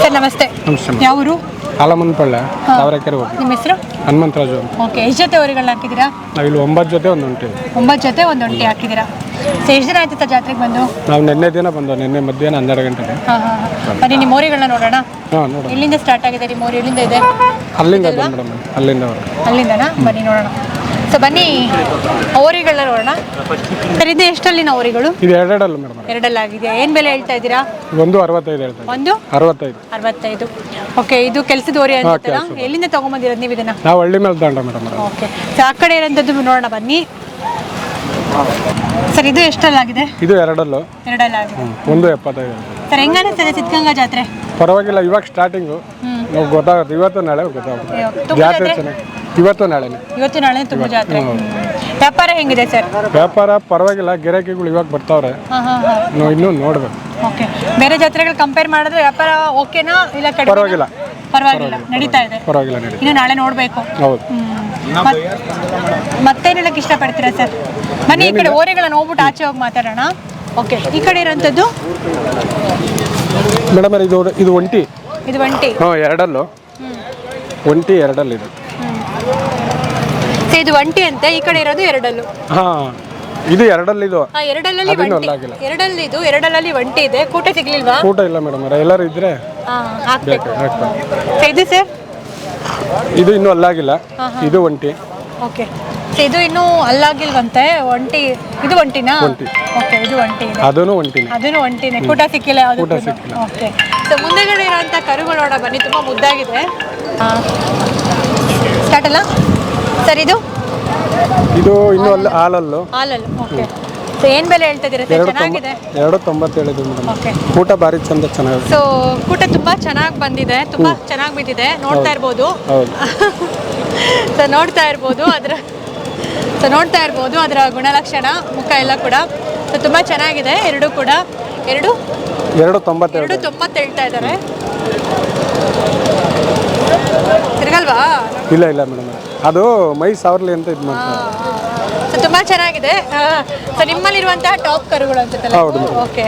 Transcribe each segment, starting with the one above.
Sir ನಮಸ್ತೆ. ಯಾವೂರು? ಆಲಮನ್ಪಳ್ಳೆ ತಾವರೆಕೆರೆ ಹೋಗಿ. ನಿಮ್ಮ ಹೆಸರು? ಹನುಮಂತರಾಜು ಓಕೆ ಎಷ್ಟು ಜೊತೆ ಊರುಗಳನ್ನ ಹಾಕಿದ್ದೀರಾ? ನಾವಿಲ್ಲಿ ಒಂಬತ್ತು ಜೊತೆ ಒಂದು ಒಂಟಿ. ಒಂಬತ್ತು ಜೊತೆ ಒಂದು ಒಂಟಿ ಹಾಕಿದ್ದೀರಾ? ಸೊ ಎಷ್ಟು ದಿನ ಆಯ್ತು ಸರ್ ಜಾತ್ರೆಗೆ ಬಂದು? ನಾವು ನಿನ್ನೆ ದಿನ ಬಂದು ನಿನ್ನೆ ಮಧ್ಯಾಹ್ನ ಹನ್ನೆರಡು ಗಂಟೆಗೆ. ಹಾಂ ಹಾಂ ಹಾಂ. ಬನ್ನಿ ನಿಮ್ಮ ಊರುಗಳನ್ನ ನೋಡೋಣ. ಹಾಂ ನೋಡಿ ಎಲ್ಲಿಂದ ಸ್ಟಾರ್ಟ್ ಆಗಿದೆ ರೀ ಮೋರಿ ಎಲ್ಲಿಂದ ಇದೆ? ಅಲ್ಲಿಂದ ಮೇಡಮ್ ಅಲ್ಲಿಂದ. ಅಲ್ಲಿಂದನಾ? ಬನ್ನಿ ನೋಡೋಣ. ಸೊ ಬನ್ನಿ. ಓರಿಗಳನ್ನ ನೋಡೋಣ. ಸರ್ ಇದು ಎಷ್ಟಲ್ಲಿನ ಓರಿಗಳು? ಇದು ಎರಡೆರಡಲ್ಲ ಮೇಡಮ್. ಎರಡಲ್ಲಾಗಿದೆ ಏನು ಬೆಲೆ ಹೇಳ್ತಾ ಇದ್ದೀರಾ? ಒಂದು ಅರವತ್ತೈದು ಹೇಳ್ತಾರೆ ಒಂದು? ಅರವತ್ತೈದು. ಅರವತ್ತೈದು. ಓಕೆ ಇದು ಕೆಲಸದ ಓರಿ ಅನ್ಸುತ್ತಲ್ಲ ಎಲ್ಲಿಂದ ತಗೊಂಬಂದಿರೋದು ನೀವು ಇದನ್ನ? ನಾವು ಹಳ್ಳಿ ಮೇಲೆ ದಂಡ ಮೇಡಮ್ ಓಕೆ ಸೊ ಆ ಕಡೆ ಇರೋಂಥದ್ದು ನೋಡೋಣ ಬನ್ನಿ. ಸರ್ ಇದು ಎಷ್ಟಲ್ಲಾಗಿದೆ? ಇದು ಎರಡಲ್ಲು. ಎರಡಲ್ಲಾಗಿದೆ. ಹ್ಮ್. ಒಂದು ಎಪ್ಪತ್ತೈದು ಸರ್ ಹೆಂಗ ಅನಿಸ್ತದೆ ಸಿದ್ಧಗಂಗಾ ಜಾತ್ರೆ? ಪರವಾಗಿಲ್ಲ ಇವಾಗ ಸ್ಟಾರ್ಟಿಂಗು ನಾವು ಗೊತ್ತಾಗುತ್ತೆ. ಇವತ್ತು ನಾಳೆ ಗೊತ್ತಾಗುತ್ತೆ. ಜಾತ್ರೆ ಚೆನ್ನಾಗಿ ಇವತ್ತು ನಾಳೆನೇ. ಇವತ್ತು ನಾಳೆ ತುಂಬ ಜಾತ್ರೆ. ವ್ಯಾಪಾರ ಹೆಂಗಿದೆ ಸರ್? ವ್ಯಾಪಾರ ಪರವಾಗಿಲ್ಲ ಗಿರಾಕಿಗಳು ಇವಾಗ ಬರ್ತಾವ್ರೆ. ಹಾಂ ಹಾಂ ಹಾಂ. ನೋ- ಇನ್ನೂ ನೋಡ್ಬೇಕು. ಓಕೆ. ಬೇರೆ ಜಾತ್ರೆಗಳು ಕಂಪೇರ್ ಮಾಡಿದ್ರೆ ವ್ಯಾಪಾರ ಓಕೆನಾ ಇಲ್ಲ ಕಡಿಮೆ ಪರವಾಗಿಲ್ಲ. ಪರವಾಗಿಲ್ಲ. ನಡೀತಾ ಇದೆ. ಪರವಾಗಿಲ್ಲ ನಡಿ ಇನ್ನು ನಾಳೆ ನೋಡಬೇಕು. ಹೌದು. ಮತ್ತೇನು ಹೇಳಕ್ಕೆ ಇಷ್ಟಪಡ್ತೀರಾ ಸರ್? ಬನ್ನಿ ಈ ಕಡೆ ಓರೆಗಳನ್ನ ಹೋಗ್ಬಿಟ್ಟು ಆಚೆ ಹೋಗಿ ಮಾತಾಡೋಣ. ಓಕೆ ಈ ಕಡೆ ಇರೋಂಥದ್ದು? ಮೇಡಮ್ ಇದು ಇದು ಒಂಟಿ. ಇದು ಒಂಟಿ. ಹಾಂ ಎರಡಲ್ಲು. ಒಂಟಿ ಎರಡಲ್ಲಿ ಇದು ಇದು ಒಂಟಿ ಅಂತ ಈ ಕಡೆ ಇರೋದು ಎರಡಲ್ಲು. ಹಾಂ ಇದು ಎರಡಲ್ಲಿ ಇದು ಎರಡಲ್ಲಿ ಎರಡಲ್ಲಲ್ಲಿ ಅದಿನ್ನೂ ಒಂಟಿ. ಅಲ್ಲಾಗಿಲ್ಲ. ಎರಡಲ್ಲಿ ಇದು ಎರಡಲ್ಲಲ್ಲಿ ಒಂಟಿ ಇದೆ. ಕೂಟ ಸಿಗ್ಲಿಲ್ವಾ? ಊಟ ಇಲ್ಲ ಮೇಡಮ್ ಎಲ್ಲರೂ ಇದ್ರೆ ಹಾ ಹಾಕ್ಬೇಕು. ಹಾಕ್ತಾರೆ ಸೊ ಇದು ಸರ್ ಇದು ಇನ್ನೂ ಅಲ್ಲಾಗಿಲ್ಲ. ಇದು ಒಂಟಿ. ಓಕೆ ಸೊ ಇದು ಇನ್ನೂ ಅಲ್ಲಾಗಿಲ್ವಂತೆ? ಒಂಟಿ ಇದು ಒಂಟಿನಾ? ಒಂಟಿ. ಓಕೆ ಇದು ಒಂಟಿ ಇದೆ. ಅದೂ ಒಂಟಿನೇ. ಅದನ್ನು ಒಂಟಿನೇ. ಕೂಟ ಸಿಕ್ಕಿಲ್ಲ ಯಾವುದು ಓಕೆ ಸೊ ಮುಂದೆಗಡೆ ಇರೋಂಥ ಕರುಗಳು ನೋಡ ಬನ್ನಿ ತುಂಬ ಮುದ್ದಾಗಿದೆ. ಸ್ಟಾರ್ಟ್ ಅಲ್ಲ? ಸರ್ ಇದು? ಇದು ಇನ್ನು ಅಲ್ಲಿ ಹಾಲಲ್ಲು. ಹಾಲಲ್ಲಿ ಓಕೆ. ಸೊ ಏನು ಬೆಲೆ ಹೇಳ್ತಾ ಇದ್ದೀರಾ ಸರ್? ಎರಡು ಚೆನ್ನಾಗಿದೆ? ತೊಂಬ ಎರಡು ಮೇಡಮ್. ಓಕೆ. ಊಟ ಭಾರಿ ಚಂದ ಚೆನ್ನಾಗಿದೆ. ಸೊ ಕೂಟ ತುಂಬ ಚೆನ್ನಾಗಿ ಬಂದಿದೆ ತುಂಬ ಚೆನ್ನಾಗಿ ಬಿದ್ದಿದೆ. ನೋಡ್ತಾ ಇರ್ಬೋದು. ಹೌದು. ಸೊ ನೋಡ್ತಾ ಇರ್ಬೋದು ಅದರ ಸೊ ನೋಡ್ತಾ ಇರ್ಬೋದು ಅದರ ಗುಣಲಕ್ಷಣ ಮುಖ ಎಲ್ಲ ಕೂಡ. ಸೊ ತುಂಬ ಚೆನ್ನಾಗಿದೆ ಎರಡು ಕೂಡ. ಎರಡು? ಎರಡು ಎರಡು ತೊಂಬತ್ತು ಹೇಳ್ತಾ ಇದ್ದಾರೆ. ತಿರ್ಗಲ್ವಾ? ಇಲ್ಲ ಇಲ್ಲ ಮೇಡಮ್. ಅದು ಮೈ ಸಾವಿರಲಿ ಅಂತ ಇದು ಮಾಡ್ತಾರೆ. ಸೊ ತುಂಬ ಚೆನ್ನಾಗಿದೆ. ಸೊ ನಿಮ್ಮಲ್ಲಿರುವಂತಹ ಟಾಪ್ ಕರುಗಳು ಅನ್ಸುತ್ತಲ್ಲ ಹೌದು ಓಕೆ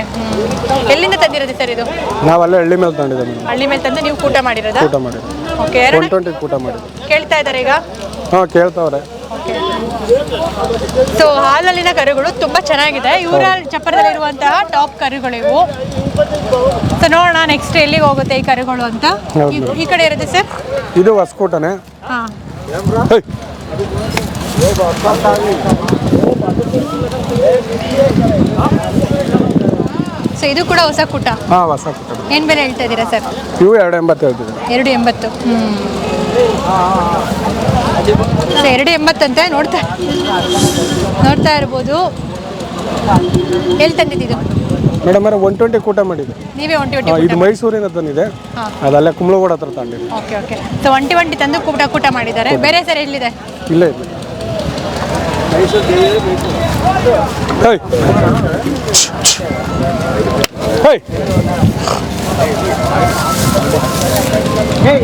ಎಲ್ಲಿಂದ ತಂದಿರೋದು ಸರ್ ಇದು? ನಾವು ಅಲ್ಲೇ ಹಳ್ಳಿ ಮೇಲೆ ತಗೊಂಡಿದ್ದೆ ಮೇಡಮ್. ಹಳ್ಳಿ ಮೇಲೆ ತಂದು ನೀವು ಕೂಟ ಮಾಡಿರೋದಾ? ಊಟ ಮಾಡಿ ಓಕೆ ಒನ್ ಟ್ವೆಂಟಿ ಊಟ ಮಾಡಿ ಕೇಳ್ತಾ ಇದ್ದಾರೆ ಈಗ? ಹಾಂ ಕೇಳ್ತಾವ್ರೆ. ಸೊ ಹಾಲಲ್ಲಿನ ಕರುಗಳು ತುಂಬಾ ಚೆನ್ನಾಗಿದೆ. ಇವರ ಚಪ್ಪರದಲ್ಲಿರುವಂತಹ ಟಾಪ್ ಕರುಗಳು ಇವು. ಸೊ ನೋಡೋಣ ನೆಕ್ಸ್ಟ್ ಎಲ್ಲಿಗೆ ಹೋಗುತ್ತೆ ಈ ಕರುಗಳು ಅಂತ. ಈ- ಕಡೆ ಇರುತ್ತೆ ಸರ್ ಇದು ಹೊಸಕೋಟನೆ. ಸೊ ಇದು ಕೂಡ ಹೊಸ ಕೂಟ. ಹಾಂ ಹೊಸ ಕೂಟ. ಏನ್ ಬೆಲೆ ಹೇಳ್ತಾ ಇದ್ದೀರಾ ಸರ್ ಇವು ಎರಡು ಎಂಬತ್ತು ಹೇಳ್ತಿದ್ದಾರೆ ಎರಡು ಎಂಬತ್ತು. ಹ್ಮ್. ಸೊ ಎರಡು ಎಂಬತ್ತಂತೆ ನೋಡ್ತಾ ನೋಡ್ತಾ ಇರ್ಬೋದು. ಎಲ್ಲಿ ತಂದಿದ್ದು ಮೇಡಮ್ ಅವರ ಒನ್ ಟ್ವೆಂಟಿ ಕೂಟ ಮಾಡಿದೆ ನೀವೇ ಒಂಟಿ ಹಾಂ ಒಂಟಿ ಇದು ಮೈಸೂರಿಂದ ತಂದಿದೆ. ಅದಲ್ಲೇ ಕುಂಬಳಗೋಡ ಹತ್ರ ತಂದಿದೆ ಓಕೆ ಓಕೆ ಸೊ ಒಂಟಿ ಒಂಟಿ ತಂದು ಕೂಟ ಕೂಟ ಮಾಡಿದ್ದಾರೆ. ಬೇರೆ ಸರ್ ಎಲ್ಲಿದೆ? ಇಲ್ಲೇ ಇದೆ ಹೇಯ್. ಹೇಯ್.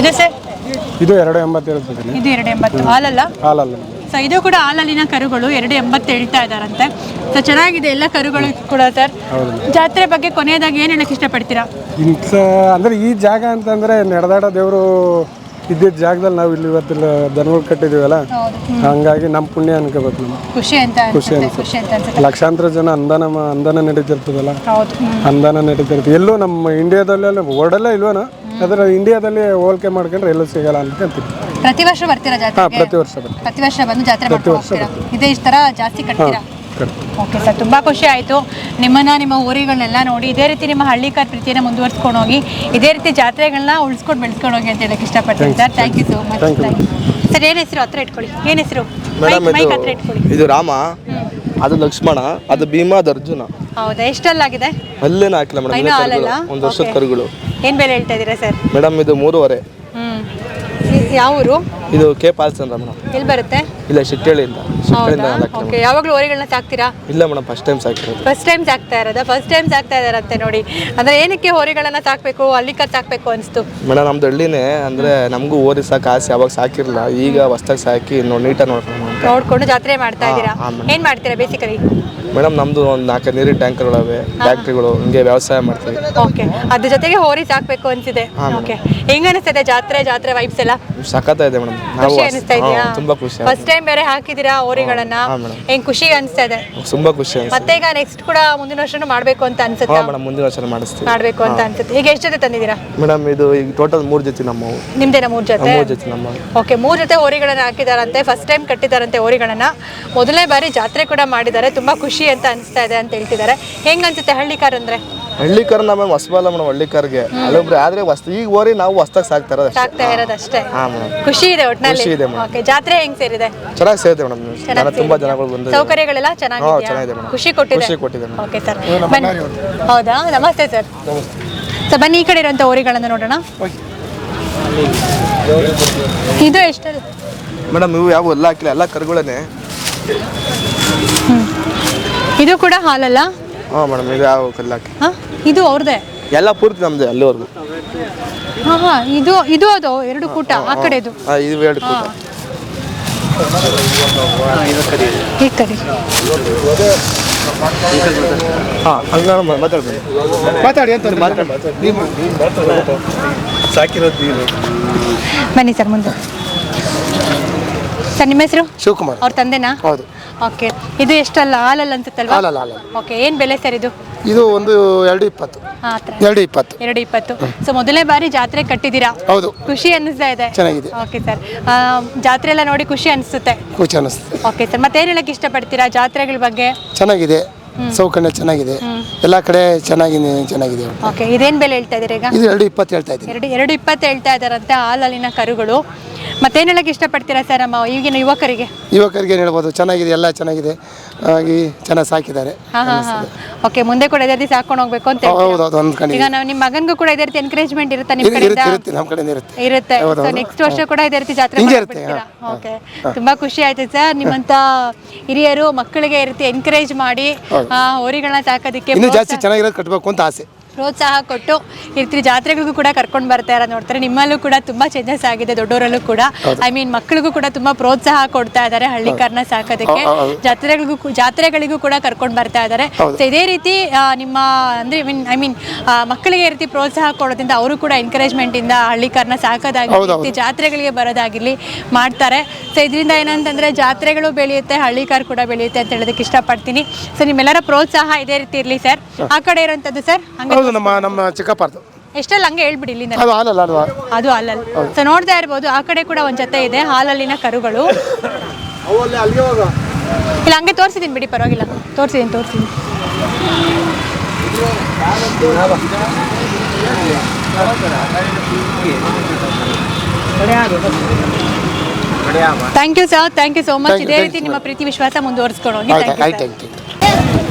ಇದು ಸರ್? ಇದು ಎರಡು ಎಂಬತ್ತು ಹೇಳ್ತಿದ್ದೀನಿ. ಇದು ಎರಡು ಎಂಬತ್ತು. ಹಾಲಲ್ಲ? ಹಾಲಲ್ಲ. ಸೊ ಇದು ಕೂಡ ಹಾಲಲ್ಲಿನ ಕರುಗಳು ಎರಡು ಎಂಬತ್ತು ಹೇಳ್ತಾ ಇದ್ದಾರಂತೆ. ಸೊ ಚೆನ್ನಾಗಿದೆ ಎಲ್ಲ ಕರುಗಳು ಕೂಡ ಸರ್. ಜಾತ್ರೆ ಬಗ್ಗೆ ಕೊನೆಯದಾಗಿ ಏನು ಹೇಳಕ್ ಇಷ್ಟಪಡ್ತೀರಾ? ಇಂಥ ಅಂದ್ರೆ ಈ ಜಾಗ ಅಂತಂದ್ರೆ ನಡೆದಾಡ ದೇವರು ಇದ್ದಿದ್ದ ಜಾಗದಲ್ಲಿ ನಾವು ಇಲ್ಲಿ ಇವತ್ತಿಲ್ಲ ದನಗಳು ಕಟ್ಟಿದೀವಲ್ಲ? ಹಂಗಾಗಿ ನಮ್ಮ ಪುಣ್ಯ ಅನ್ಕೋಬೇಕು ನಾವು ಖುಷಿ ಅಂತ ಖುಷಿ ಅಂತ ಅನ್ಸುತ್ತೆ. ಲಕ್ಷಾಂತರ ಜನ ಅಂದನ ಅಂದಾನ ನಡೀತಿರ್ತದಲ್ಲ? ಅಂದಾನ ನಡೀತಿರ್ತದೆ. ಎಲ್ಲೂ ನಮ್ಮ ಇಂಡಿಯಾದಲ್ಲೆಲ್ಲ ಓಡಲ್ಲ ಇಲ್ವನ? ಅದರ ಇಂಡಿಯಾದಲ್ಲಿ ಹೋಲಿಕೆ ಮಾಡ್ಕೊಂಡ್ರೆ ಎಲ್ಲೂ ಸಿಗಲ್ಲ ಅಂತ ಹೇಳ್ತೀನಿ ಪ್ರತಿ ವರ್ಷ ಬರ್ತೀರಾ ಜಾತ್ರೆ ಜಾತ್ರೆಗೆ ಪ್ರತಿ ವರ್ಷ ಬರ್ತೀವಿ. ಪ್ರತಿ ವರ್ಷ ಬಂದು ಜಾತ್ರೆ ಮಾಡ್ತೀರಾ ಇದೆ ಇದೇ ಇಷ್ಟ ತರ ಜಾಸ್ತಿ ಕಟ್ತೀರಾ? ಓಕೆ ಸರ್ ತುಂಬಾ ಖುಷಿ ಆಯಿತು. ನಿಮ್ಮನ್ನ ನಿಮ್ಮ ಊರಿಗಳನ್ನೆಲ್ಲ ನೋಡಿ ಇದೇ ರೀತಿ ನಿಮ್ಮ ಹಳ್ಳಿಕಾರ ಪ್ರೀತಿಯನ್ನು ಮುಂದುವರ್ಸ್ಕೊಂಡು ಹೋಗಿ ಇದೇ ರೀತಿ ಜಾತ್ರೆಗಳನ್ನ ಉಳಿಸ್ಕೊಂಡು ಬೆಳೆಸ್ಕೊಂಡು ಹೋಗಿ ಅಂತ ಹೇಳಕ್ಕೆ ಇಷ್ಟಪಡ್ತೀನಿ sir thank you so much Thank you. Sir ಏನ್ ಹೆಸರು? ಹತ್ರ ಇಟ್ಕೊಳ್ಳಿ. ಏನ್ ಹೆಸರು? ಮೇಡಮ್ ಮೈಕ್ ಹತ್ರ ಇಟ್ಕೊಳ್ಳಿ. ಇದು ಇದು ರಾಮ ಅದು ಲಕ್ಷ್ಮಣ ಅದು ಭೀಮ ಅದು ಅರ್ಜುನ. ಹೌದಾ? ಎಷ್ಟಲ್ಲಾಗಿದೆ ಅಲ್ಲೇನು ಹಾಕಿಲ್ಲ ಮೇಡಮ್ ಇನ್ನೂ ಹಾಲಲ್ಲ? ಒಂದು ವರ್ಷದ Okay. ಕರುಗಳು. ಏನು ಬೆಲೆ ಹೇಳ್ತಾ ಇದ್ದೀರಾ ಸರ್? ಮೇಡಮ್ ಇದು ಮೂರುವರೆ. ಹ್ಞೂ ಯಾವ ಊರು? ಇದು ಕೆ ಪಾಲ್ಸಂದ್ರ ಮೇಡಮ್. ಎಲ್ಲಿ ಬರುತ್ತೆ? ಇಲ್ಲ ಹೌದಾ? ನಾಲ್ಕು ಓಕೆ ಯಾವಾಗಲೂ ಹೋರಿಗಳನ್ನ ಸಾಕ್ತೀರಾ? ಇಲ್ಲ ಮೇಡಮ್ ಫಸ್ಟ್ ಟೈಮ್ ಸಾಕಿರೋದು ಫಸ್ಟ್ ಟೈಮ್ ಸಾಕ್ತಾ ಇರೋದಾ? ಫಸ್ಟ್ ಟೈಮ್ ಸಾಕ್ತಾ ಇದಾರಂತೆ ನೋಡಿ. ಅಂದ್ರೆ ಏನಕ್ಕೆ ಹೋರಿಗಳನ್ನ ಸಾಕ್ಬೇಕು ಹಳ್ಳಿಕರ್ ಸಾಕ್ಬೇಕು ಅನಿಸ್ತು? ಮೇಡಮ್ ನಮ್ದು ಹಳ್ಳಿನೇ ಅಂದ್ರೆ ನಮಗೂ ಓರಿ ಸಾಕು ಆಸೆ ಅವಾಗ ಸಾಕಿರಲಿಲ್ಲ. ಈಗ ಹೊಸ್ದಾಗಿ ಸಾಕಿ ನೋಡಿ ನೀಟಾಗಿ ನೋಡ್ಕೊಂಡು ನೋಡ್ಕೊಂಡು ಜಾತ್ರೆ ಮಾಡ್ತಾ ಇದ್ದೀರಾ? ಹಾ, ಏನ್ ಮಾಡ್ತೀರಾ ಬೇಸಿಕಲಿ ಮೇಡಮ್ ನಮ್ದು ಒಂದು ನಾಲ್ಕು ನೀರಿನ ಟ್ಯಾಂಕರ್ಗಳವೆ ಫ್ಯಾಕ್ಟ್ರಿಗಳು ಹಿಂಗೆ ವ್ಯವಸಾಯ ಮಾಡ್ತೀವಿ. ಓಕೆ. ಅದ್ರ ಜೊತೆಗೆ ಹೋರಿ ಸಾಕ್ಬೇಕು ಅನ್ಸಿದೆ. ಓಕೆ. ಹೆಂಗ ಅನಿಸ್ತದೆ ಜಾತ್ರೆ ಜಾತ್ರೆ ವೈಬ್ಸ್ ಎಲ್ಲ? ಸಖತ್ತ ಇದೆ ಮೇಡಮ್. ನಾವು ಖುಷಿ ಅನಿಸ್ತಾ ಇದೆಯಾ ತುಂಬಾ ಖುಷಿ ಆಗುತ್ತೆ. ಫಸ್ಟ್ ಟೈಮ್ ಬೇರೆ ಹಾಕಿದಿರಾ ಹೋರಿಗಳನ್ನ? ಹಾ, madam. ಹೆಂಗ್ ಖುಷಿ ಅನಿಸ್ತಾ ಇದೆ ತುಂಬಾ ಖುಷಿ ಅನ್ಸುತ್ತೆ ಮತ್ತೆ ಈಗ ನೆಕ್ಸ್ಟ್ ಕೂಡ ಮುಂದಿನ ವರ್ಷನೂ ಮಾಡ್ಬೇಕು ಅಂತ ಅನ್ಸುತ್ತೆ? ಹಾ ಮೇಡಮ್ ಮುಂದಿನ ವರ್ಷ ಮಾಡಿಸ್ತೀವಿ. ಮಾಡ್ಬೇಕು ಅಂತ ಅನ್ಸುತ್ತೆ. ಈಗ ಎಷ್ಟು ಜೊತೆ ತಂದಿದ್ದೀರಾ? ಮೇಡಮ್ ಇದು ಈಗ ಟೋಟಲ್ ಮೂರು ಜೊತೆ ನಮ್ಮವು ನಿಮ್ದೇನ ಮೂರ್ ಜೊತೆ? ಮೂರು ಜೊತೆ ನಮ್ಮ ಓಕೆ ಮೂರ್ ಜೊತೆ ಹೋರಿಗಳನ್ನ ಹಾಕಿದಾರಂತೆ ಫಸ್ಟ್ ಟೈಮ್ ಕಟ್ಟಿದಾರಂತೆ ಹೋರಿಗಳನ್ನ. ಮೊದಲನೇ ಬಾರಿ ಜಾತ್ರೆ ಕೂಡ ಮಾಡಿದ್ದಾರೆ ತುಂಬಾ ಖುಷಿ ಅಂತ ಅನಿಸ್ತಾ ಇದೆ ಅಂತ ಹೇಳ್ತಿದ್ದಾರೆ. ಹೆಂಗ್ ಅನ್ಸುತ್ತೆ ಹಳ್ಳಿಕಾರ್ ಅಂದ್ರೆ? ಹಳ್ಳಿಕಾರ ಕರ್ ನಮ್ಮ ಹೊಸಬಲ್ಲ ಮೇಡಮ್ ಹಳ್ಳಿ ಕಾರ್ಗೆ ಅಲ್ಲೊಬ್ರು ಆದ್ರೆ ವಸ್ತು ಈಗ ಓರಿ ನಾವು ಹೊಸ್ದಾಗ ಸಾಕ್ತಾರ ಅಷ್ಟೇ ಸಾಕ್ತಾ ಇರೋದಷ್ಟೇ. ಹಾಂ ಮೇಡಮ್ ಖುಷಿ ಇದೆ ಒಟ್ನಲ್ಲಿ? ಖುಷಿ ಇದೆ ಜಾತ್ರೆ ಹೆಂಗ್ ಸೇರಿದೆ? ಚೆನ್ನಾಗಿ ಸೇರಿದೆ ಮೇಡಮ್. ಜನ ತುಂಬಾ ಜನಗಳು ಬಂದು ಸೌಕರ್ಯಗಳೆಲ್ಲ ಹಾ, ಚೆನ್ನಾಗಿದೆಯಾ ಚೆನ್ನಾಗಿದೆ madam. ಖುಷಿ ಕೊಟ್ಟಿದೆ. ಖುಷಿ ಕೊಟ್ಟಿದೆ. ಓಕೆ ಸರ್ ಬನ್ನಿ. ಹೌದಾ? ನಮಸ್ತೆ ಸರ್ ಸರ್ ಬನ್ನಿ ಈ ಕಡೆ ಇರುವಂತ ಹೋರಿಗಳನ್ನ ನೋಡೋಣ. ಇದು ಎಷ್ಟು ಮೇಡಮ್ ಇವು ಯಾವ ಎಲ್ಲ ಹಾಕಿಲ್ಲ. ಎಲ್ಲ ಕರುಗಳೇ ಇದು ಕೂಡ ಹಾಲಲ್ಲ? ಹಾ ಮೇಡಮ್ ಇದು ಯಾವ ಕಲ್ಲಾಕಿ ಹಾ ಇದು ಅವ್ರದ್ದೇ? ಎಲ್ಲ ಪೂರ್ತಿ ನಮ್ದು ಅಲ್ಲಿವರೆಗೂ. ಹಾ ಹಾ ಇದು ಇದು ಅದು ಎರಡು ಕೂಟ ಆ ಕಡೆದು. ಹಾಂ ಇದು ಎರಡು ಕೂಟ. ಈ ಕಡೆ. ಹಾಂ ಹಂಗ ಮಾತಾಡ್ಬೇಕು ಮಾತಾಡಿ ಅಂತ ಸಾಕಿರೋದು ನೀನು. ಬನ್ನಿ ಸರ್ ಮುಂದೆ. ಸರ್ ನಿಮ್ಮ ಹೆಸರು? ಶಿವಕುಮಾರ್. ಅವ್ರ ತಂದೆನಾ? ಹೌದು. ಓಕೆ ಇದು ಎಷ್ಟಲ್ಲ? ಹಾಲಲ್ಲ ಅನ್ಸುತ್ತಲ್ವಾ ಹಾಲಲ್ಲ ಹಾಲಲ್ಲ. ಓಕೆ ಏನು ಬೆಲೆ ಸರ್ ಇದು? ಇದು ಒಂದು ಎರಡು ಇಪ್ಪತ್ತು. ಆ ಥರ ಎರಡು ಇಪ್ಪತ್ತು. ಎರಡು ಇಪ್ಪತ್ತು. ಸೊ ಮೊದಲನೇ ಬಾರಿ ಜಾತ್ರೆ ಕಟ್ಟಿದ್ದೀರಾ? ಹೌದು. ಖುಷಿ ಅನ್ನಿಸ್ತಾ ಇದೆ. ಚೆನ್ನಾಗಿದೆ. ಓಕೆ ಸರ್ ಜಾತ್ರೆ ಎಲ್ಲ ನೋಡಿ ಖುಷಿ ಅನಿಸುತ್ತೆ ಖುಷಿ ಅನ್ನಿಸ್ತದೆ ಓಕೆ ಸರ್ ಮತ್ತೆ ಏನು ಹೇಳಕ್ಕೆ ಇಷ್ಟಪಡ್ತೀರಾ ಜಾತ್ರೆಗಳ ಬಗ್ಗೆ? ಚೆನ್ನಾಗಿದೆ. ಸೌಕರ್ಯ ಚೆನ್ನಾಗಿದೆ. ಎಲ್ಲ ಕಡೆ ಚೆನ್ನಾಗಿದೆ ಚೆನ್ನಾಗಿದೆ. ಓಕೆ ಇದೇನು ಬೆಲೆ ಹೇಳ್ತಾ ಇದ್ದೀರಾ ಈಗ? ಇದು ಎರಡು ಇಪ್ಪತ್ತು ಹೇಳ್ತಾ ಇದ್ದೀನಿ. ಎರಡು ಎರಡು ಇಪ್ಪತ್ತು ಹೇಳ್ತಾ ಇದ್ದಾರಂತೆ ಹಾಲಲ್ಲಿನ ಕರುಗಳು. ಮತ್ತೇನು ಹೇಳಕ್ಕೆ ಇಷ್ಟಪಡ್ತೀರಾ ಸರ್ ಅಮ್ಮ ಈಗಿನ ಯುವಕರಿಗೆ? ಯುವಕರಿಗೆ ಏನು ಹೇಳ್ಬೋದು ಚೆನ್ನಾಗಿದೆ ಎಲ್ಲ ಚೆನ್ನಾಗಿದೆ. ಚೆನ್ನಾಗಿ ಸಾಕಿದ್ದಾರೆ. ಹಾಂ ಹಾಂ ಹಾಂ. ಓಕೆ ಮುಂದೆ ಕೂಡ ಇದೇ ರೀತಿ ಸಾಕೊಂಡು ಹೋಗ್ಬೇಕು ಅಂತ ಹೇಳ್ತೀರಾ? ಹೌದು ಹೌದು ಅಂದ್ಕೊಂಡಿದ್ದೀನಿ ಈಗ ನಾವು ನಿಮ್ಮ ಮಗನಿಗೂ ಕೂಡ ಇದೇ ರೀತಿ ಎನ್ಕರೇಜ್ಮೆಂಟ್ ಇರುತ್ತೆ ನಿಮ್ಮ ಕಡೆ ಕಡೆಯಿಂದ? ಇರುತ್ತೆ ನಮ್ಮ ಕಡೆಯಿಂದ ಇರುತ್ತೆ. ಇರುತ್ತೆ. ಹೌದು, ಹೌದು. ನೆಕ್ಸ್ಟ್ ವರ್ಷ ಕೂಡ ಇದೇ ರೀತಿ ಜಾತ್ರೆ ಹಿಂಗೆ ಇರುತ್ತೆ, ಬಿಡ್ತೀರಾ? ಓಕೆ ತುಂಬಾ ಖುಷಿ ಆಯ್ತು ಸರ್. ನಿಮ್ಮಂತ ಹಿರಿಯರು ಮಕ್ಕಳಿಗೆ ಇರುತ್ತೆ ರೀತಿ ಎನ್ಕರೇಜ್ ಮಾಡಿ ಹೋರಿಗಳನ್ನ ಸಾಕೋದಕ್ಕೆ ಇನ್ನೂ ಜಾಸ್ತಿ ಚೆನ್ನಾಗಿರೋದು ಕಟ್ಟಬೇಕು ಅಂತ ಆಸೆ. ಪ್ರೋತ್ಸಾಹ ಕೊಟ್ಟು ಈ ರೀತಿ ಜಾತ್ರೆಗಳಿಗೂ ಕೂಡ ಕರ್ಕೊಂಡು ಬರ್ತಾ ಇರೋ ನೋಡ್ತಾರೆ. ನಿಮ್ಮಲ್ಲೂ ಕೂಡ ತುಂಬಾ ಚೇಂಜಸ್ ಆಗಿದೆ ದೊಡ್ಡವರಲ್ಲೂ ಕೂಡ. ಐ ಮೀನ್ ಮಕ್ಕಳಿಗೂ ಕೂಡ ತುಂಬಾ ಪ್ರೋತ್ಸಾಹ ಕೊಡ್ತಾ ಇದ್ದಾರೆ ಹಳ್ಳಿಕಾರನ ಸಾಕೋದಕ್ಕೆ. ಜಾತ್ರೆಗಳಿಗೂ ಜಾತ್ರೆಗಳಿಗೂ ಕೂಡ ಕರ್ಕೊಂಡು ಬರ್ತಾ ಇದ್ದಾರೆ. ಸೊ ಇದೇ ರೀತಿ ನಿಮ್ಮ ಅಂದ್ರೆ ಮೀನ್ ಐ ಮೀನ್ ಮಕ್ಕಳಿಗೆ ರೀತಿ ಪ್ರೋತ್ಸಾಹ ಕೊಡೋದ್ರಿಂದ ಅವರು ಕೂಡ ಎನ್ಕರೇಜ್ಮೆಂಟ್ ಇಂದ ಹಳ್ಳಿಕಾರನ ಸಾಕೋದಾಗಿರ್ಲಿ ಹೌದು, ಈ ರೀತಿ ಜಾತ್ರೆಗಳಿಗೆ ಬರೋದಾಗಿರ್ಲಿ ಮಾಡ್ತಾರೆ. ಸೊ ಇದರಿಂದ ಏನಂತಂದ್ರೆ ಜಾತ್ರೆಗಳು ಬೆಳೆಯುತ್ತೆ ಹಳ್ಳಿಕಾರ್ ಕೂಡ ಬೆಳೆಯುತ್ತೆ ಅಂತ ಹೇಳೋದಕ್ಕೆ ಇಷ್ಟಪಡ್ತೀನಿ. ಸೊ ನಿಮ್ಮೆಲ್ಲರ ಪ್ರೋತ್ಸಾಹ ಇದೇ ರೀತಿ ಇರಲಿ ಸರ್ ಆ ಕಡೆ ಇರೋಂಥದ್ದು ಸರ್ ಹಂಗೆ ಹೌದು ನಮ್ಮ ನಮ್ಮ ಚಿಕ್ಕಪ್ಪರ್ದು ಎಷ್ಟೆಲ್ಲ ಹಂಗೆ ಹೇಳ್ಬಿಡಿ ಇಲ್ಲಿಂದ ಅದು ಹಾಲಲ್ಲ ಅಲ್ವಾ? ಅದು ಹಾಲಲ್ಲಿ. ಸೊ ನೋಡ್ತಾ ಇರ್ಬೋದು ಆ ಕಡೆ ಕೂಡ ಒಂದು ಜೊತೆ ಇದೆ ಹಾಲಲ್ಲಿನ ಕರುಗಳು. ಇಲ್ಲ ಹಂಗೆ ತೋರಿಸಿದ್ದೀನಿ ಬಿಡಿ ಪರವಾಗಿಲ್ಲ. ತೋರಿಸಿದ್ದೀನಿ ತೋರಿಸಿದ್ದೀನಿ thank you sir thank you so much ಇದೇ ರೀತಿ ನಿಮ್ಮ ಪ್ರೀತಿ ವಿಶ್ವಾಸ ಮುಂದುವರಿಸ್ಕೊಂಡು ಹೋಗಿ ಥ್ಯಾಂಕ್ ಯು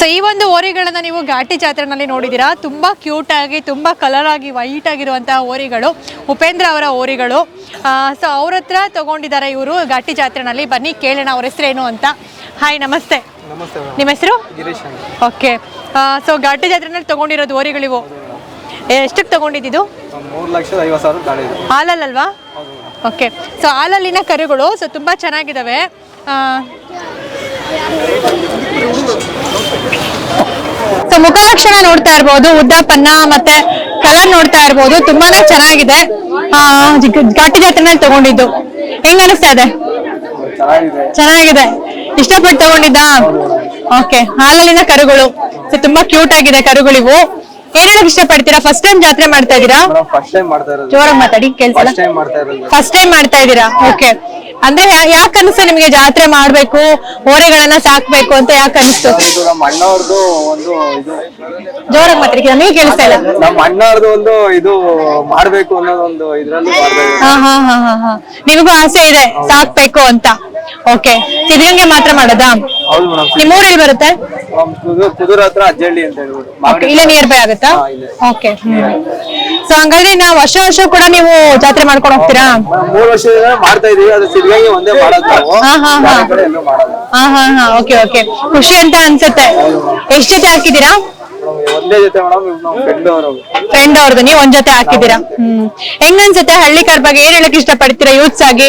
ಸೊ ಈ ಒಂದು ಓರಿಗಳನ್ನ ನೀವು ಘಾಟಿ ಜಾತ್ರೆನಲ್ಲಿ ನೋಡಿದ್ದೀರಾ? ತುಂಬಾ ಕ್ಯೂಟ್ ಆಗಿ ತುಂಬಾ ಕಲರ್ ಆಗಿ ವೈಟ್ ಆಗಿರುವಂತಹ ಓರಿಗಳು ಉಪೇಂದ್ರ ಅವರ ಓರಿಗಳು. ಸೊ ಅವ್ರ ಹತ್ರ ತಗೊಂಡಿದ್ದಾರೆ ಇವರು ಘಾಟಿ ಜಾತ್ರೆನಲ್ಲಿ. ಬನ್ನಿ ಕೇಳೋಣ ಅವ್ರ ಹೆಸರೇನು ಅಂತ. ಹಾಯ್ ನಮಸ್ತೆ. ನಮಸ್ತೆ ನಿಮ್ಮ ಹೆಸರು? ಗಿರೀಶ್ ಅಂತ. ಓಕೆ ಸೊ ಘಾಟಿ ಜಾತ್ರೆನಲ್ಲಿ ತಗೊಂಡಿರೋದು ಓರಿಗಳಿವು. ಎಷ್ಟಕ್ಕೆ ತಗೊಂಡಿದ್ದು ಮೂರು ಲಕ್ಷದ ಐವತ್ತು ಸಾವಿರ ಗಾಡಿ ಇದೆ. ಹಾಲಲ್ಲಲ್ವಾ? ಓಕೆ ಸೊ ಹಾಲಲ್ಲಿನ ಕರುಗಳು ಸೊ ತುಂಬ ಚೆನ್ನಾಗಿದ್ದಾವೆ ಸೊ ಮುಖಲಕ್ಷಣ ನೋಡ್ತಾ ಇರ್ಬೋದು ಉದ್ದಪ್ಪನ್ನ ಮತ್ತೆ ಕಲರ್ ನೋಡ್ತಾ ಇರ್ಬೋದು ತುಂಬಾನೇ ಚೆನ್ನಾಗಿದೆ. ಆ, ಜಿ- ಘಾಟಿ ಜಾತ್ರೆನಲ್ಲಿ ತಗೊಂಡಿದ್ದು. ಹೆಂಗ್ ಅನಿಸ್ತಾ ಇದೆ? ಚೆನ್ನಾಗಿದೆ. ಚೆನ್ನಾಗಿದೆ. ಇಷ್ಟಪಟ್ಟು ತಗೊಂಡಿದ್ದಾ? ಓಕೆ ಹಾಲಲ್ಲಿನ ಕರುಗಳು. ಸೊ ತುಂಬಾ ಕ್ಯೂಟ್ ಆಗಿದೆ ಕರುಗಳಿವು. ಏನ್ ಇಷ್ಟ ಪಡ್ತೀರಾ ಫಸ್ಟ್ ಟೈಮ್ ಜಾತ್ರೆ ಮಾಡ್ತಾ ಇದ್ದೀರಾ? ಫಸ್ಟ್ ಟೈಮ್ ಮಾಡ್ತಾ ಇರೋದು. ಜೋರಾಗಿ ಮಾತಾಡಿ ಕೆಲ್ಸ ಟೈಮ್ ಮಾಡ್ತಾ ಇರೋದು. ಫಸ್ಟ್ ಟೈಮ್ ಮಾಡ್ತಾ ಇದೀರಾ ಓಕೆ ಅಂದ್ರೆ ಯಾಕೆ ಅನಿಸ್ತು ನಿಮಗೆ ಜಾತ್ರೆ ಮಾಡ್ಬೇಕು? ಹೋರಿಗಳನ್ನ ಸಾಕ್ಬೇಕು ಅಂತ ಯಾಕೆ ಅನಿಸ್ತು? ಇದು ನಮ್ಮ ಅಣ್ಣವ್ರದ್ದು ಒಂದು ಇದು. ಜೋರಾಗಿ ಮಾತಾಡಿ ನಮಗೆ ಕೇಳಿಸ್ತಾ ಇಲ್ಲ. ನಮ್ಮ ಅಣ್ಣವ್ರದ್ದು ಒಂದು ಇದು ಮಾಡ್ಬೇಕು ಅನ್ನೋದೊಂದು ಇದ್ರಲ್ಲಿ ಮಾಡ್ತಾ ಹಾ ಹಾ ಹಾ ಹಾ ಹಾ. ನಿಮಗೂ ಆಸೆ ಇದೆ ಸಾಕ್ಬೇಕು ಅಂತ. ಓಕೆ ಸಿದ್ಧಗಂಗೆ ಮಾತ್ರ ಮಾಡೋದಾ? ಹೌದು ಮೇಡಮ್ ಬರುತ್ತೆ? ಕುದೂರ್ ಹತ್ರ ಅಜ್ಜಳ್ಳಿ ಅಂತ ಹೇಳ್ಬಿಟ್ಟು. ಓಕೆ ಇಲ್ಲೇ ನಿಯರ್ ಬೈ ಆಗುತ್ತಾ? ಹಾ, ಇಲ್ಲೇ. ಓಕೆ ಸೊ ಹಂಗಾದ್ರೆ ನಾವು ವರ್ಷ ವರ್ಷ ಕೂಡ ನೀವು ಜಾತ್ರೆ ಮಾಡ್ಕೊಂಡು ಹೋಗ್ತೀರಾ? ಮೂರ್ ವರ್ಷದಿಂದ ಮಾಡ್ತಾ ಇದೀವಿ ಅದು ಸಿದ್ಧಗಂಗೆ ಒಂದೇ ಮಾಡೋದು ನಾವು. ಹಾ, ಹಾ, ಹಾ. ಬೇರೆ ಕಡೆ ಎಲ್ಲೂ ಮಾಡಲ್ಲ ಹಾ ಹಾ ಹಾ. ಓಕೆ ಓಕೆ ಖುಷಿ ಅಂತ ಅನ್ಸುತ್ತೆ. ಎಷ್ಟ್ ಜೊತೆ ಹಾಕಿದ್ದೀರಾ? ನಮ್ಗೆ ಒಂದೇ ಜೊತೆ ಮೇಡಮ್ ನಾವು ಫ್ರೆಂಡ್ ಅವರು. ಫ್ರೆಂಡ್ ಅವ್ರದ್ದು ನೀವು ಒಂದ್ ಜೊತೆ ಹಾಕಿದ್ದೀರಾ? ಹ್ಮ್. ಹೆಂಗ್ ಅನ್ಸುತ್ತೆ ಹಳ್ಳಿ ಕಾರ್ ಬಗ್ಗೆ? ಏನ್ ಹೇಳಕ್ ಇಷ್ಟಪಡ್ತೀರಾ ಯೂತ್ಸ್ ಆಗಿ?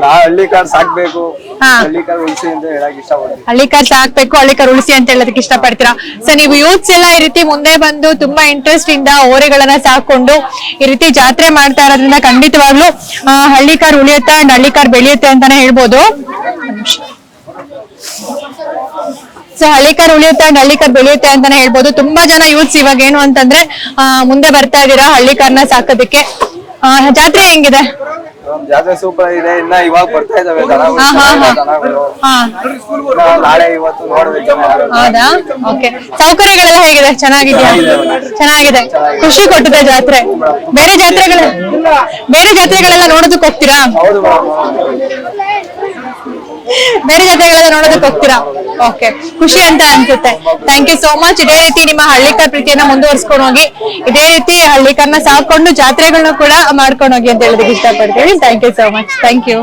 ನಾ ಹಳ್ಳಿ ಕಾರ್ ಸಾಕ್ಬೇಕು. ಹಳ್ಳಿಕಾರ್ ಹಳ್ಳಿ ಕಾರ್ ಉಳಿಸಿ ಅಂತ ಹೇಳಕ್ ಇಷ್ಟಪಡ್ತೀನಿ. ಹಳ್ಳಿಕಾರ್ ಸಾಕ್ಬೇಕು ಹಳ್ಳಿ ಕಾರ್ ಉಳಿಸಿ ಅಂತ ಹೇಳೋದಕ್ಕೆ ಇಷ್ಟಪಡ್ತೀರಾ? ಸೊ ನೀವು ಯೂತ್ಸ್ ಎಲ್ಲ ಈ ರೀತಿ ಮುಂದೆ ಬಂದು ತುಂಬಾ ಇಂಟ್ರೆಸ್ಟ್ ಇಂದ ಓರೆಗಳನ್ನ ಸಾಕೊಂಡು ಈ ರೀತಿ ಜಾತ್ರೆ ಮಾಡ್ತಾ ಇರೋದ್ರಿಂದ ಖಂಡಿತವಾಗ್ಲೂ ಆ, ಹಳ್ಳಿ ಕಾರ್ ಉಳಿಯುತ್ತೆ ಅಂಡ್ ಹಳ್ಳಿಕಾರ್ ಬೆಳೆಯುತ್ತೆ ಅಂತಾನೆ ಹೇಳ್ಬೋದು. ಸೊ ಹಳ್ಳಿಕಾರ್ ಉಳಿಯುತ್ತೆ ಅಂಡ್ ಹಳ್ಳಿಕಾರ್ ಬೆಳೆಯುತ್ತೆ ಅಂತಾನೆ ಹೇಳ್ಬೋದು. ತುಂಬಾ ಜನ ಯೂತ್ಸ್ ಇವಾಗ ಏನು ಅಂತಂದ್ರೆ ಆ, ಮುಂದೆ ಬರ್ತಾ ಇದೀರಾ ಹಳ್ಳಿಕಾರ್ನ ಸಾಕೋದಕ್ಕೆ? ಆ, ಜಾತ್ರೆ ಹೆಂಗಿದೆ? ಜಾತ್ರೆ ಸೂಪರ್ ಇದೆ. ಇನ್ನ ಇವಾಗ ಬರ್ತಾ ಇದಾವೆ ದನಗಳು ಹಾ, ಹಾ, ಹಾ. ದನಗಳು ಹಾ. ಇನ್ನ ನಾಳೆ ಇವತ್ತು ನೋಡ್ಬೇಕು ಹೌದಾ? ಓಕೆ ಸೌಕರ್ಯಗಳೆಲ್ಲ ಹೇಗಿದೆ? ಚೆನ್ನಾಗಿದ್ಯಾ? ಚೆನ್ನಾಗಿದೆ. ಖುಷಿ ಕೊಟ್ಟಿದೆ ಜಾತ್ರೆ. ಬೇರೆ ಜಾತ್ರೆಗಳ ಬೇರೆ ಜಾತ್ರೆಗಳೆಲ್ಲ ನೋಡೋದಕ್ಕೆ ಹೋಗ್ತೀರಾ? ಹೌದು ಮೇಡಮ್ ಬೇರೆ ಜಾತ್ರೆಗಳೆಲ್ಲ ನೋಡೋದಕ್ಕೆ ಹೋಗ್ತೀರಾ? ಓಕೆ ಖುಷಿ ಅಂತ ಅನ್ಸುತ್ತೆ. ಥ್ಯಾಂಕ್ ಯು ಸೋ ಮಚ್ ಇದೇ ರೀತಿ ನಿಮ್ಮ ಹಳ್ಳಿಕರ್ ಪ್ರೀತಿಯನ್ನ ಮುಂದುವರ್ಸ್ಕೊಂಡು ಹೋಗಿ, ಇದೇ ರೀತಿ ಹಳ್ಳಿಕರ್ನ ಸಾಕೊಂಡು ಜಾತ್ರೆಗಳನ್ನ ಕೂಡ ಮಾಡ್ಕೊಂಡು ಹೋಗಿ ಅಂತ ಹೇಳೋದಕ್ಕೆ ಇಷ್ಟಪಡ್ತೀವಿ thank you so much thank you